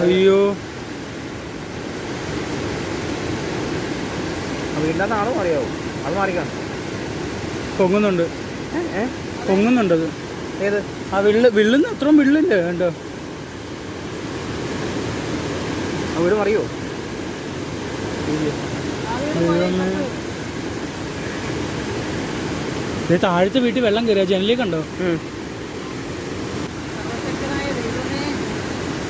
അയ്യോ വീടിന്റെ നാളും അറിയാവോ അത് മാറിക്കണം പൊങ്ങുന്നുണ്ട്. പൊങ്ങുന്നുണ്ട് അത്. ഏത്? ആ വിള്ള് വിള്ളുന്ന അത്രയും വിള്ളില്ലേ? കണ്ടോ? ആ വീട് മറിയോ. താഴത്തെ വീട്ടിൽ വെള്ളം കയറിയ ജനലേ കണ്ടോ അയ്യോ ഇത് പൊങ്ങുന്നു വേണ്ട, വേണ്ട. പൊങ്ങുന്നു ആ ഗ്യാപ്പ് ആയിക്കോളൂ ഇതേണ്ടോ അമ്മേ വിളിച്ചിട്ടോ വിളിച്ചിട്ടോ ഇവിടെ വിളിച്ചിട്ടോ ദേ, ദേ, ദേ. ദേ, ദേ, ആ ഇവിടെ വീട് വാ. പൊങ്ങിപ്പോകുന്നു. വീട് പൊങ്ങുവാ.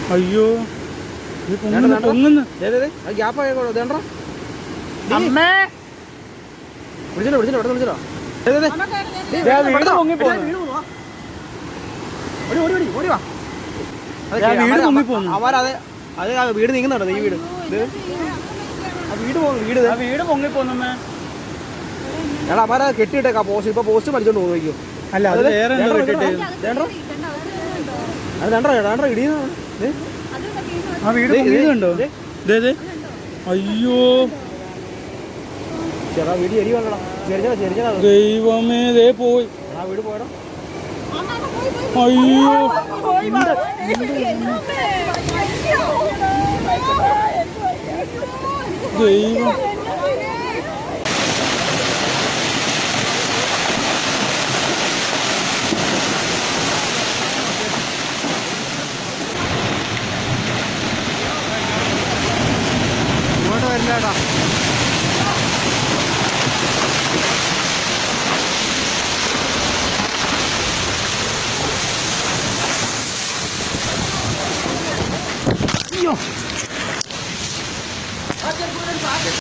ഓടി ഓടി ഓടി ഓടി വാ. അത് ആ വീട് നീങ്ങുന്നുണ്ടോ ഈ വീട്? ആ വീട് പോകുന്നു വീട് ആ വീട് പൊങ്ങിപ്പോന്നമ്മേ എടാ കെട്ടിയിട്ടേക്കാ പോസ്റ്റ് ഇപ്പൊ പോസ്റ്റ് മടിച്ചോണ്ട് പോകുന്നു അല്ല അത് വേറെ. അത് രണ്ടോ രണ്ടോ ഇടിയുന്ന ആ വീട് വീടുണ്ടോ ദേ അയ്യോ. ദൈവമേ ദേ പോയി. ആ വീട് പോയടാ അയ്യോ. ദൈവം. 따라가. 이어.